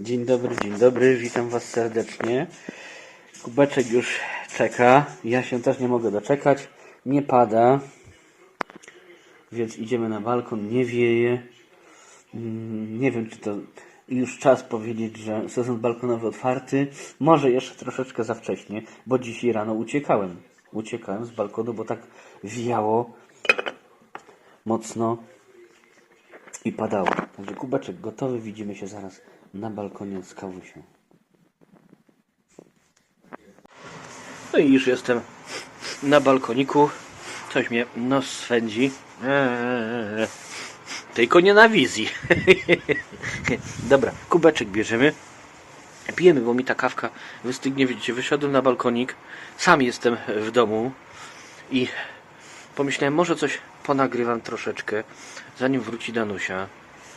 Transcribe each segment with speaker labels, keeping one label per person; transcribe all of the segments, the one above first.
Speaker 1: Dzień dobry, dzień dobry, witam Was serdecznie. Kubeczek już czeka, ja się też nie mogę doczekać. Nie pada, więc idziemy na balkon, nie wieje. Mm, Nie wiem, czy to już czas powiedzieć, że sezon balkonowy otwarty. Może jeszcze troszeczkę za wcześnie, bo dzisiaj rano uciekałem. Uciekałem z balkonu, bo tak wiało mocno i padało. Także kubeczek gotowy, widzimy się zaraz na balkonie z kawusią. No i już jestem na balkoniku. Coś mnie nos swędzi. Eee, tylko nie na wizji. Dobra, kubeczek bierzemy. Pijemy, bo mi ta kawka wystygnie. Widzicie, wyszedłem na balkonik. Sam jestem w domu i pomyślałem, może coś ponagrywam troszeczkę, zanim wróci Danusia,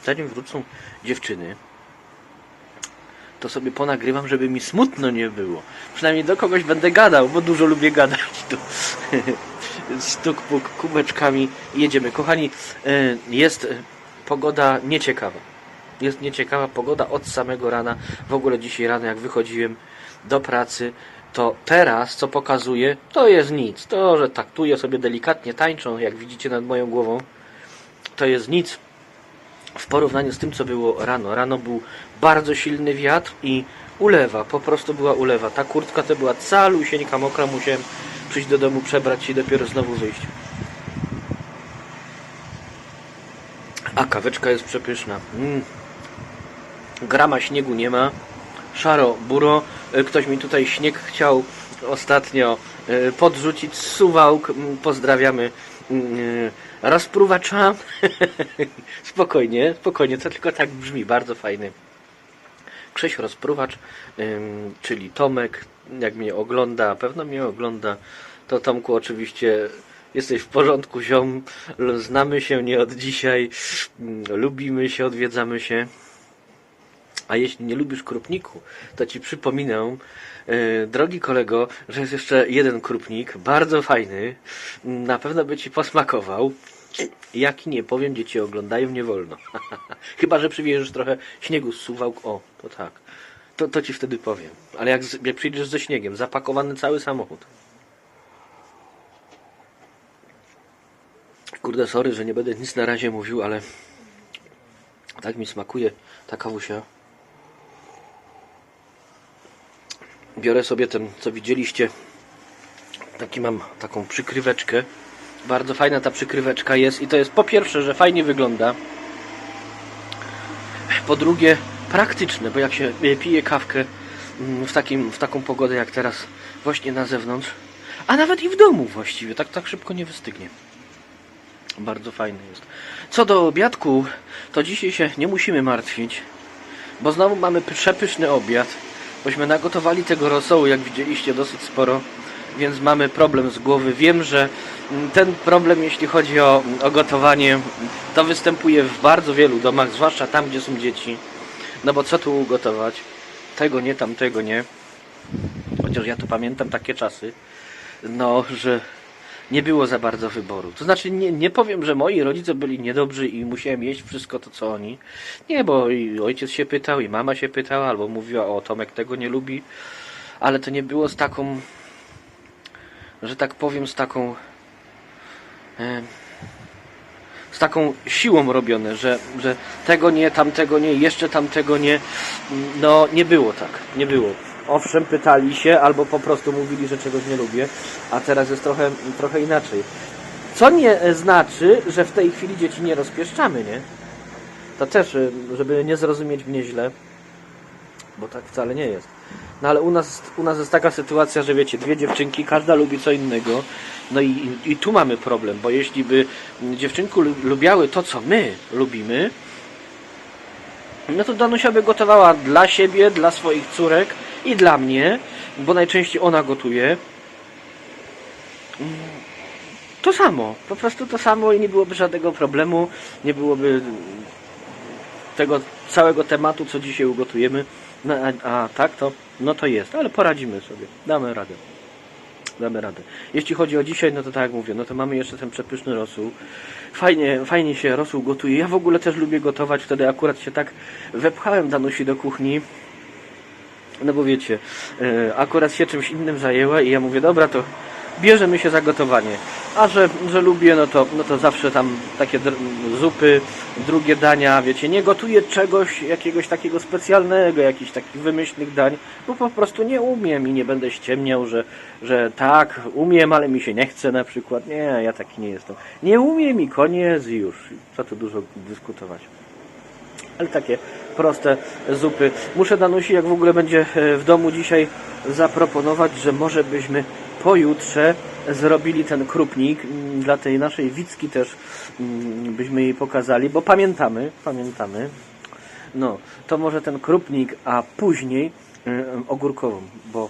Speaker 1: zanim wrócą dziewczyny, to sobie ponagrywam, żeby mi smutno nie było. Przynajmniej do kogoś będę gadał, bo dużo lubię gadać tu. Stuk puk kubeczkami jedziemy. Kochani, e, jest e, pogoda nieciekawa. Jest nieciekawa pogoda od samego rana. W ogóle dzisiaj rano, jak wychodziłem do pracy, to teraz, co pokazuje, to jest nic. To, że taktuję sobie delikatnie tańczą, jak widzicie nad moją głową, to jest nic w porównaniu z tym, co było rano. Rano był bardzo silny wiatr i ulewa, po prostu była ulewa. Ta kurtka to była calusieńka mokra, musiałem przyjść do domu, przebrać się i dopiero znowu wyjść. A kaweczka jest przepyszna. Mm. Grama śniegu nie ma. Szaro, buro. E, Ktoś mi tutaj śnieg chciał ostatnio e, podrzucić. Suwałk. Mm, Pozdrawiamy mm, e, rozpruwacza. spokojnie, spokojnie. To tylko tak brzmi. Bardzo fajny. Krzyś Rozpruwacz, czyli Tomek, jak mnie ogląda, pewno mnie ogląda, to Tomku oczywiście jesteś w porządku, ziom, znamy się nie od dzisiaj, lubimy się, odwiedzamy się. A jeśli nie lubisz krupniku, to ci przypominam, e, drogi kolego, że jest jeszcze jeden krupnik, bardzo fajny, na pewno by ci posmakował. Jaki nie powiem, dzieci oglądają, nie wolno. Chyba, że przywieziesz trochę śniegu z suwałk. O, to tak. To, to ci wtedy powiem. Ale jak, jak przyjdziesz ze śniegiem, zapakowany cały samochód. Kurde, sorry, że nie będę nic na razie mówił, ale tak mi smakuje ta kawusia. Biorę sobie ten, co widzieliście. Taki mam taką przykryweczkę. Bardzo fajna ta przykryweczka jest i to jest po pierwsze, że fajnie wygląda. Po drugie, praktyczne, bo jak się e, pije kawkę mm, w, takim, w taką pogodę jak teraz, właśnie na zewnątrz, a nawet i w domu właściwie, tak, tak szybko nie wystygnie. Bardzo fajny jest. Co do obiadku, to dzisiaj się nie musimy martwić, bo znowu mamy przepyszny obiad, bośmy nagotowali tego rosołu, jak widzieliście, dosyć sporo, więc mamy problem z głowy. Wiem, że ten problem, jeśli chodzi o, o gotowanie, to występuje w bardzo wielu domach, zwłaszcza tam, gdzie są dzieci. No bo co tu ugotować? Tego nie, tamtego nie. Chociaż ja to pamiętam takie czasy, no, że nie było za bardzo wyboru. To znaczy, nie, nie powiem, że moi rodzice byli niedobrzy i musiałem jeść wszystko to, co oni. Nie, bo i ojciec się pytał, i mama się pytała, albo mówiła, o, Tomek tego nie lubi. Ale to nie było z taką, że tak powiem, z taką, e, z taką siłą robione, że, że tego nie, tamtego nie, jeszcze tamtego nie. No, nie było tak, nie było. Owszem, pytali się, albo po prostu mówili, że czegoś nie lubię, a teraz jest trochę, trochę inaczej. Co nie e, znaczy, że w tej chwili dzieci nie rozpieszczamy, nie? To też, e, żeby nie zrozumieć mnie źle, bo tak wcale nie jest. No ale u nas, u nas jest taka sytuacja, że wiecie, dwie dziewczynki, każda lubi co innego. No i, i, tu mamy problem, bo jeśli by dziewczynki lu- lubiały to, co my lubimy, no to Danusia by gotowała dla siebie, dla swoich córek i dla mnie, bo najczęściej ona gotuje. To samo, po prostu to samo i nie byłoby żadnego problemu, nie byłoby tego całego tematu, co dzisiaj ugotujemy. No, a, a tak to, no to jest, ale poradzimy sobie, damy radę. damy radę. Jeśli chodzi o dzisiaj, no to tak jak mówię, no to mamy jeszcze ten przepyszny rosół. Fajnie, fajnie się rosół gotuje. Ja w ogóle też lubię gotować, wtedy akurat się tak wepchałem Danusi do kuchni. No bo wiecie, e, akurat się czymś innym zajęła i ja mówię, dobra, to bierzemy się za gotowanie. A że, że lubię, no to, no to zawsze tam takie zupy, drugie dania, wiecie, nie gotuję czegoś, jakiegoś takiego specjalnego, jakichś takich wymyślnych dań, bo po prostu nie umiem i nie będę ściemniał, że, że tak, umiem, ale mi się nie chce na przykład. Nie, ja taki nie jestem. Nie umiem i koniec i już. Co tu dużo dyskutować ale takie proste zupy. Muszę Danusi, jak w ogóle będzie e, w domu dzisiaj, zaproponować, że może byśmy pojutrze zrobili ten krupnik mm, dla tej naszej Wicki też mm, byśmy jej pokazali, bo pamiętamy, pamiętamy. No, to może ten krupnik, a później y, ogórkową, bo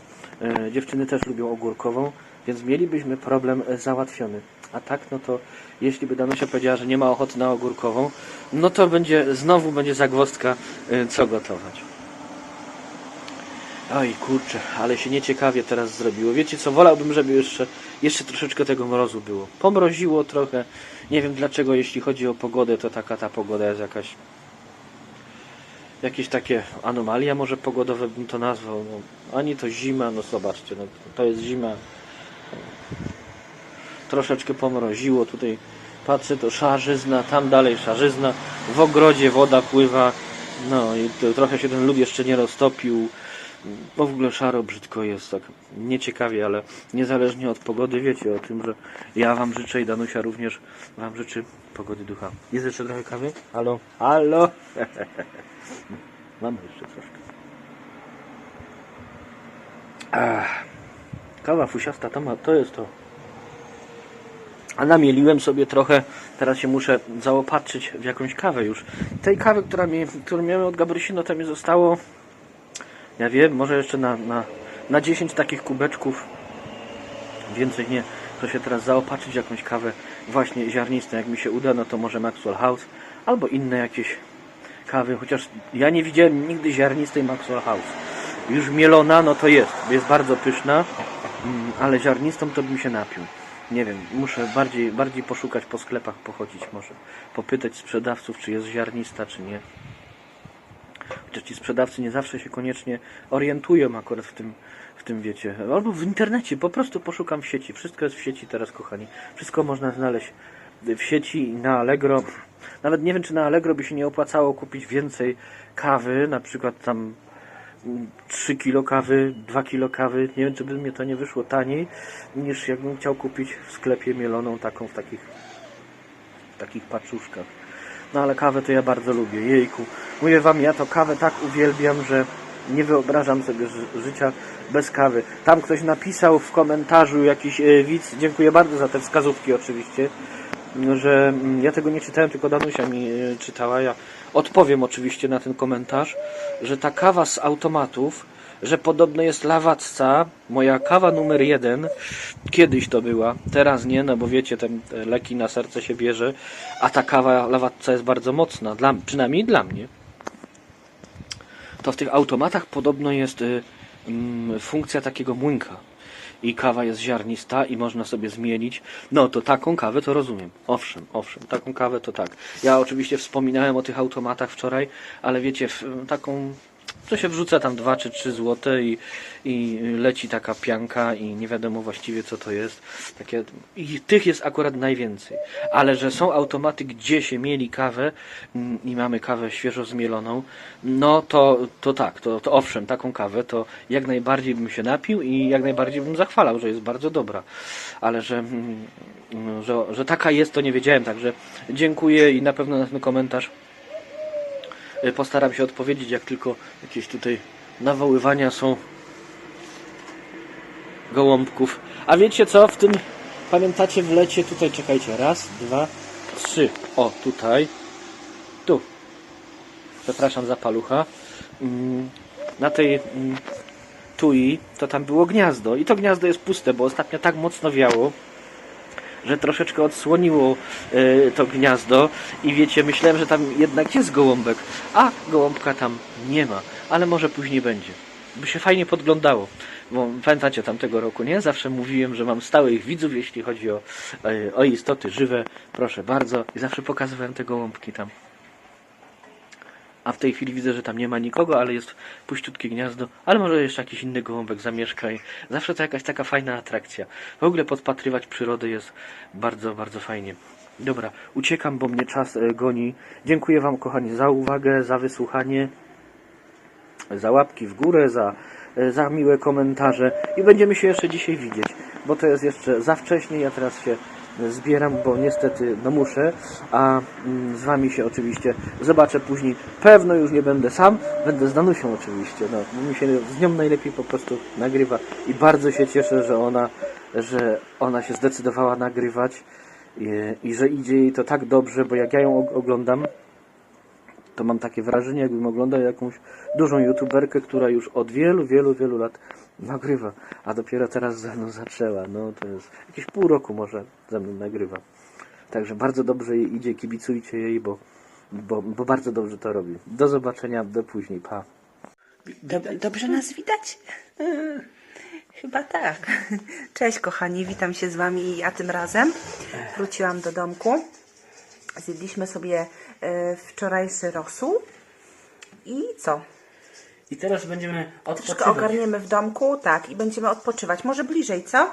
Speaker 1: y, dziewczyny też lubią ogórkową, więc mielibyśmy problem załatwiony. A tak, no to jeśli by Danusia powiedziała, że nie ma ochoty na ogórkową, no to będzie, znowu będzie zagwozdka, y, co gotować. Oj, kurczę, ale się nieciekawie teraz zrobiło. Wiecie co, wolałbym, żeby jeszcze, jeszcze troszeczkę tego mrozu było. Pomroziło trochę. Nie wiem dlaczego, jeśli chodzi o pogodę, to taka ta pogoda jest jakaś jakieś takie anomalia może pogodowe bym to nazwał. No, ani to zima, no zobaczcie, no, to jest zima. Troszeczkę pomroziło, tutaj patrzę, to szarzyzna, tam dalej szarzyzna, w ogrodzie woda pływa, no i to, trochę się ten lód jeszcze nie roztopił, bo w ogóle szaro brzydko jest, tak nieciekawie, ale niezależnie od pogody wiecie o tym, że ja Wam życzę i Danusia również Wam życzy pogody ducha. Jest jeszcze trochę kawy? Halo? Halo? Mamy jeszcze troszkę. Ach, kawa fusiasta to, ma, to jest to. A namieliłem sobie trochę, teraz się muszę zaopatrzyć w jakąś kawę już. Tej kawy, która mi, którą miałem od Gabrysino, to mi zostało, ja wiem, może jeszcze na, na, na 10 takich kubeczków. Więcej nie, to się teraz zaopatrzyć jakąś kawę właśnie ziarnistą. Jak mi się uda, no to może Maxwell House albo inne jakieś kawy, chociaż ja nie widziałem nigdy ziarnistej Maxwell House. Już mielona, no to jest, jest bardzo pyszna, mm, ale ziarnistą to bym się napił. Nie wiem, muszę bardziej, bardziej poszukać po sklepach, pochodzić może, popytać sprzedawców, czy jest ziarnista, czy nie. Chociaż ci sprzedawcy nie zawsze się koniecznie orientują akurat w tym, w tym wiecie. Albo w internecie, po prostu poszukam w sieci. Wszystko jest w sieci teraz, kochani. Wszystko można znaleźć w sieci i na Allegro. Nawet nie wiem, czy na Allegro by się nie opłacało kupić więcej kawy, na przykład tam 3 kilo kawy, 2 kilo kawy. Nie wiem, czy by mnie to nie wyszło taniej, niż jakbym chciał kupić w sklepie mieloną taką w takich, w takich paczuszkach. No ale kawę to ja bardzo lubię, jejku. Mówię wam, ja to kawę tak uwielbiam, że nie wyobrażam sobie ży- życia bez kawy. Tam ktoś napisał w komentarzu jakiś e, widz, dziękuję bardzo za te wskazówki oczywiście, że mm, ja tego nie czytałem, tylko Danusia mi e, czytała. Ja odpowiem oczywiście na ten komentarz, że ta kawa z automatów, że podobno jest lawacca, moja kawa numer jeden, kiedyś to była, teraz nie, no bo wiecie, te, leki na serce się bierze, a ta kawa lawacca jest bardzo mocna, dla, przynajmniej dla mnie. To w tych automatach podobno jest y, mm, funkcja takiego młynka i kawa jest ziarnista i można sobie zmienić. No to taką kawę to rozumiem. Owszem, owszem, taką kawę to tak. Ja oczywiście wspominałem o tych automatach wczoraj, ale wiecie, taką to się wrzuca tam 2 czy 3 złote i, i leci taka pianka i nie wiadomo właściwie co to jest. Takie, I tych jest akurat najwięcej. Ale że są automaty, gdzie się mieli kawę mm, i mamy kawę świeżo zmieloną, no to, to tak, to, to owszem, taką kawę to jak najbardziej bym się napił i jak najbardziej bym zachwalał, że jest bardzo dobra. Ale że, mm, że, że taka jest, to nie wiedziałem, także dziękuję i na pewno na ten komentarz Postaram się odpowiedzieć, jak tylko jakieś tutaj nawoływania są gołąbków. A wiecie co? W tym pamiętacie w lecie tutaj czekajcie. Raz, dwa, trzy. O, tutaj. Tu. Przepraszam za palucha. Mm, Na tej mm, tui to tam było gniazdo. I to gniazdo jest puste, bo ostatnio tak mocno wiało że troszeczkę odsłoniło e, to gniazdo i wiecie, myślałem, że tam jednak jest gołąbek, a gołąbka tam nie ma, ale może później będzie. by się fajnie podglądało. Bo pamiętacie tamtego roku, nie? Zawsze mówiłem, że mam stałych widzów, jeśli chodzi o, e, o istoty żywe. Proszę bardzo. I zawsze pokazywałem te gołąbki tam. A w tej chwili widzę, że tam nie ma nikogo, ale jest puściutkie gniazdo. Ale może jeszcze jakiś inny gołąbek zamieszka i zawsze to jakaś taka fajna atrakcja. W ogóle podpatrywać przyrodę jest bardzo, bardzo fajnie. Dobra, uciekam, bo mnie czas e, goni. Dziękuję Wam, kochani, za uwagę, za wysłuchanie, za łapki w górę, za, e, za miłe komentarze i będziemy się jeszcze dzisiaj widzieć, bo to jest jeszcze za wcześnie. Ja teraz się zbieram, bo niestety no muszę, a mm, z Wami się oczywiście zobaczę później. Pewno już nie będę sam, będę z Danusią oczywiście. No, mi się z nią najlepiej po prostu nagrywa i bardzo się cieszę, że ona, że ona się zdecydowała nagrywać i, i że idzie jej to tak dobrze, bo jak ja ją og- oglądam, to mam takie wrażenie, jakbym oglądał jakąś dużą youtuberkę, która już od wielu, wielu, wielu lat nagrywa, a dopiero teraz ze mną zaczęła. No to jest jakieś pół roku może ze mną nagrywa. Także bardzo dobrze jej idzie, kibicujcie jej, bo, bo, bo bardzo dobrze to robi. Do zobaczenia, do później, pa.
Speaker 2: Dob- dobrze nas widać? Chyba tak. Cześć kochani, witam się z wami ja tym razem. Wróciłam do domku. Zjedliśmy sobie e, wczorajszy rosół. I co?
Speaker 1: I teraz będziemy
Speaker 2: Troszkę ogarniemy w domku, tak, i będziemy odpoczywać. Może bliżej, co?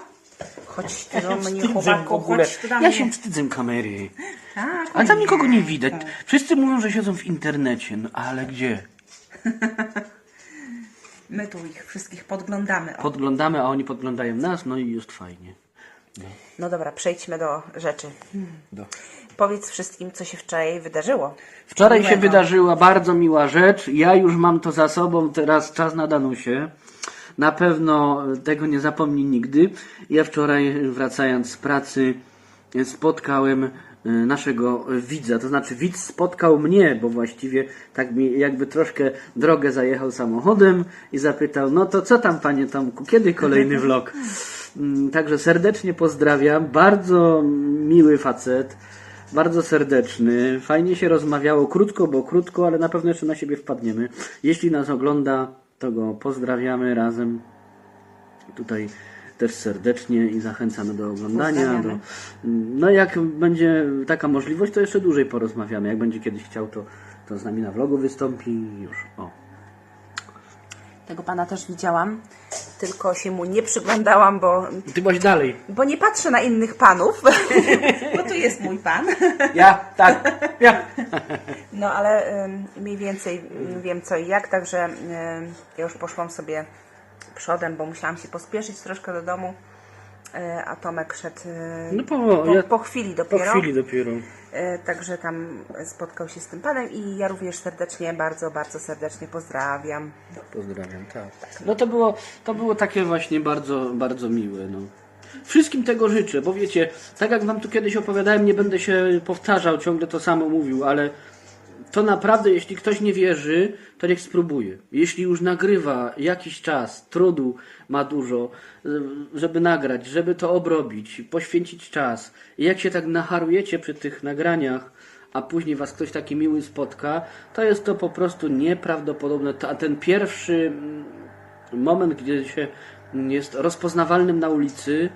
Speaker 2: Chodź ty do mnie, chłopaku, chodź
Speaker 1: Ja się wstydzę kamery.
Speaker 2: Tak,
Speaker 1: Ale tam
Speaker 2: nie.
Speaker 1: nikogo nie widać. Wszyscy mówią, że siedzą w internecie, no ale gdzie?
Speaker 2: My tu ich wszystkich podglądamy. O.
Speaker 1: Podglądamy, a oni podglądają nas, no i jest fajnie.
Speaker 2: No dobra, przejdźmy do rzeczy.
Speaker 1: Do.
Speaker 2: Powiedz wszystkim, co się wczoraj wydarzyło.
Speaker 1: Wczoraj się wydarzyła bardzo miła rzecz. Ja już mam to za sobą, teraz czas na Danusie. Na pewno tego nie zapomni nigdy. Ja wczoraj wracając z pracy spotkałem y, naszego widza, to znaczy widz spotkał mnie, bo właściwie tak mi jakby troszkę drogę zajechał samochodem i zapytał, no to co tam panie Tomku, kiedy kolejny vlog? Mm, Także serdecznie pozdrawiam, bardzo miły facet, bardzo serdeczny, fajnie się rozmawiało, krótko, bo krótko, ale na pewno jeszcze na siebie wpadniemy. Jeśli nas ogląda, to go pozdrawiamy razem tutaj też serdecznie i zachęcamy do oglądania. Do, no jak będzie taka możliwość, to jeszcze dłużej porozmawiamy. Jak będzie kiedyś chciał, to, to z nami na vlogu wystąpi i już. O.
Speaker 2: Tego pana też widziałam, tylko się mu nie przyglądałam, bo,
Speaker 1: ty byłaś dalej.
Speaker 2: bo nie patrzę na innych panów, bo tu jest mój pan.
Speaker 1: Ja, tak, ja.
Speaker 2: No ale ym, mniej więcej ym, wiem co i jak, także ym, ja już poszłam sobie przodem, bo musiałam się pospieszyć troszkę do domu, y, a Tomek szedł y,
Speaker 1: No po-
Speaker 2: po,
Speaker 1: ja-
Speaker 2: po chwili
Speaker 1: Po
Speaker 2: dopiero.
Speaker 1: chwili dopiero.
Speaker 2: Y, Także tam spotkał się z tym panem i ja również serdecznie, bardzo, bardzo serdecznie pozdrawiam.
Speaker 1: Pozdrawiam, tak. No to było, to było takie właśnie bardzo, bardzo miłe. No. Wszystkim tego życzę, bo wiecie, tak jak wam tu kiedyś opowiadałem, nie będę się powtarzał, ciągle to samo mówił, ale to naprawdę, jeśli ktoś nie wierzy, to niech spróbuje. Jeśli już nagrywa jakiś czas, trudu ma dużo, y, żeby nagrać, żeby to obrobić, poświęcić czas. I jak się tak nacharujecie przy tych nagraniach, a później was ktoś taki miły spotka, to jest to po prostu nieprawdopodobne. A ten pierwszy mm, moment, gdzie się mm, jest rozpoznawalnym na ulicy,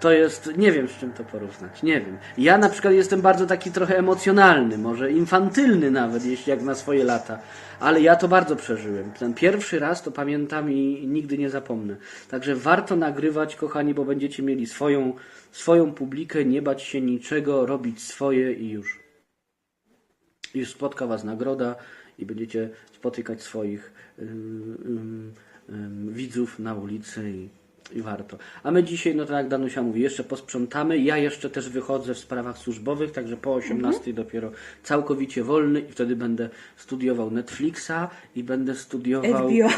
Speaker 1: to jest, nie wiem z czym to porównać, nie wiem. Ja na przykład jestem bardzo taki trochę emocjonalny, może infantylny nawet, jeśli jak na swoje lata, ale ja to bardzo przeżyłem. Ten pierwszy raz to pamiętam i nigdy nie zapomnę. Także warto nagrywać, kochani, bo będziecie mieli swoją, swoją publikę, nie bać się niczego, robić swoje i już. Już spotka Was nagroda i będziecie spotykać swoich ym, ym, ym, widzów na ulicy i, i warto. A my dzisiaj, no tak jak Danusia mówi, jeszcze posprzątamy. Ja jeszcze też wychodzę w sprawach służbowych, także po 18 dopiero całkowicie wolny i wtedy będę studiował Netflixa i będę studiował
Speaker 2: HBO.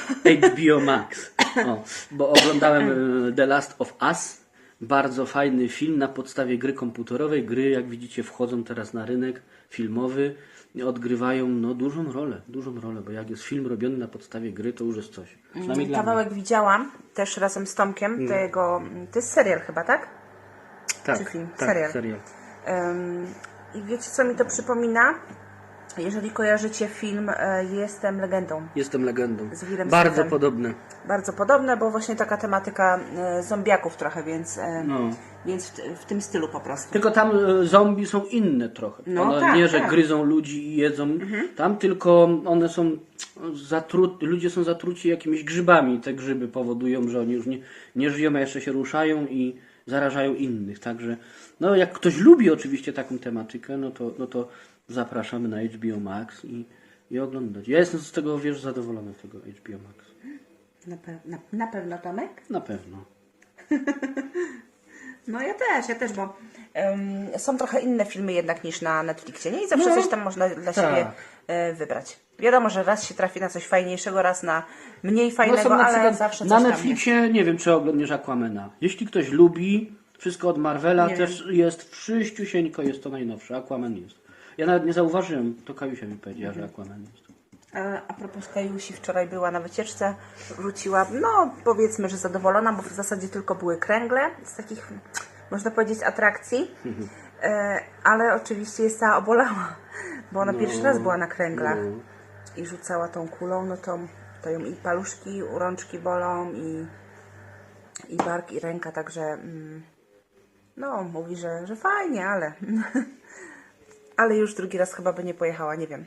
Speaker 1: HBO Max. O, bo oglądałem y, The Last of Us. Bardzo fajny film na podstawie gry komputerowej. Gry, jak widzicie, wchodzą teraz na rynek filmowy odgrywają no, dużą rolę, dużą rolę, bo jak jest film robiony na podstawie gry, to już jest coś. Przynajmniej dla mnie.
Speaker 2: Kawałek widziałam też razem z Tomkiem, to jego, to jest serial chyba, tak?
Speaker 1: Tak,
Speaker 2: czy film?
Speaker 1: tak,
Speaker 2: Serial.
Speaker 1: serial.
Speaker 2: Ym, I wiecie, co mi to przypomina? Jeżeli kojarzycie film e, Jestem legendą,
Speaker 1: Jestem legendą.
Speaker 2: Z Willem
Speaker 1: Bardzo
Speaker 2: Smithem.
Speaker 1: podobne.
Speaker 2: bardzo podobne, bo właśnie taka tematyka e, zombiaków trochę, więc, e,
Speaker 1: No.
Speaker 2: więc w, w tym stylu po prostu.
Speaker 1: Tylko tam e, zombie są inne trochę.
Speaker 2: No
Speaker 1: one
Speaker 2: tak,
Speaker 1: nie, że
Speaker 2: tak.
Speaker 1: gryzą ludzi i jedzą. Tam tylko one są zatru... ludzie są zatruci jakimiś grzybami. Te grzyby powodują, że oni już nie, nie żyją, a jeszcze się ruszają i zarażają innych. Także no jak ktoś lubi oczywiście taką tematykę, no to, no to zapraszamy na HBO Max i, i oglądać. Ja jestem z tego, wiesz, zadowolony tego HBO Max.
Speaker 2: Na, pe- na, na pewno Tomek?
Speaker 1: Na pewno.
Speaker 2: No ja też, ja też, bo em, są trochę inne filmy jednak niż na Netflixie, nie? I zawsze
Speaker 1: No.
Speaker 2: coś tam można dla
Speaker 1: Tak.
Speaker 2: siebie e, wybrać. Wiadomo, że raz się trafi na coś fajniejszego, raz na mniej
Speaker 1: No
Speaker 2: fajnego,
Speaker 1: na
Speaker 2: ale
Speaker 1: przykład
Speaker 2: zawsze coś
Speaker 1: na Netflixie nie wiem, czy oglądniesz Aquamena. Jeśli ktoś lubi wszystko od Marvela,
Speaker 2: Nie
Speaker 1: też jest wszyściusieńko, jest to najnowsze. Aquaman jest. Ja nawet nie zauważyłem, to Kajusia mi powiedziała, że Aquaman jest.
Speaker 2: E, A propos Kajusi, wczoraj była na wycieczce, wróciła, no powiedzmy, że zadowolona, bo w zasadzie tylko były kręgle z takich, można powiedzieć, atrakcji, e, ale oczywiście jest cała obolała, bo ona pierwszy raz była na kręglach i rzucała tą kulą, no to, to ją i paluszki, i rączki bolą, i, i bark, i ręka, także mm, no, mówi, że, że fajnie, ale ale już drugi raz chyba by nie pojechała, nie wiem.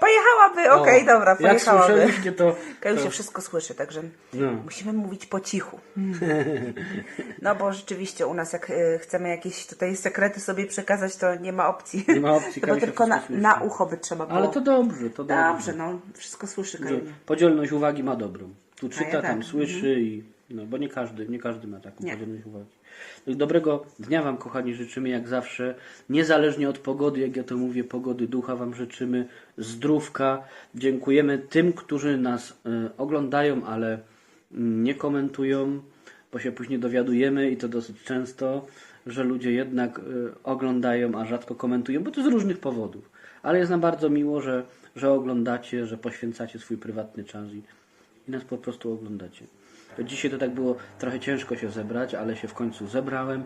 Speaker 2: Pojechałaby, okej, dobra,
Speaker 1: Jak
Speaker 2: pojechałaby.
Speaker 1: to...
Speaker 2: Kajusia
Speaker 1: to...
Speaker 2: wszystko słyszy, także
Speaker 1: No.
Speaker 2: musimy mówić po cichu. No bo rzeczywiście u nas jak y, chcemy jakieś tutaj sekrety sobie przekazać, to nie ma opcji.
Speaker 1: Nie ma opcji,
Speaker 2: bo
Speaker 1: Kajusia
Speaker 2: tylko na,
Speaker 1: wszystko słyszy.
Speaker 2: na ucho by trzeba było.
Speaker 1: Ale to dobrze, to dobrze.
Speaker 2: Dobrze, no wszystko słyszy Kajunia.
Speaker 1: Podzielność uwagi ma dobrą. Tu czyta,
Speaker 2: ja tak.
Speaker 1: tam słyszy i... No, bo nie każdy, nie każdy ma taką
Speaker 2: Nie.
Speaker 1: podzielność uwagi. No dobrego dnia Wam, kochani, życzymy jak zawsze. Niezależnie od pogody, jak ja to mówię, pogody ducha Wam życzymy. Zdrówka. Dziękujemy tym, którzy nas y, oglądają, ale mm, nie komentują, bo się później dowiadujemy i to dosyć często, że ludzie jednak y, oglądają, a rzadko komentują, bo to z różnych powodów. Ale jest nam bardzo miło, że, że oglądacie, że poświęcacie swój prywatny czas i, i nas po prostu oglądacie. Dzisiaj to tak było trochę ciężko się zebrać, ale się w końcu zebrałem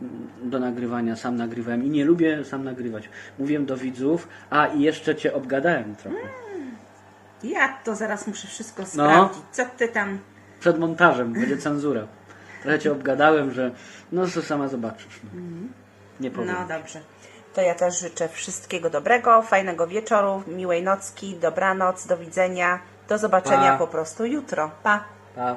Speaker 1: mm, do nagrywania, sam nagrywałem i nie lubię sam nagrywać. Mówiłem do widzów, a i jeszcze Cię obgadałem trochę.
Speaker 2: Ja to zaraz muszę wszystko
Speaker 1: No.
Speaker 2: sprawdzić. Co ty tam...
Speaker 1: Przed montażem będzie cenzura. Trochę Cię obgadałem, że no to sama zobaczysz. Nie powiem.
Speaker 2: No dobrze. To ja też życzę wszystkiego dobrego, fajnego wieczoru, miłej nocki, dobranoc, do widzenia. Do zobaczenia
Speaker 1: Pa.
Speaker 2: po prostu jutro. Pa!
Speaker 1: Pa.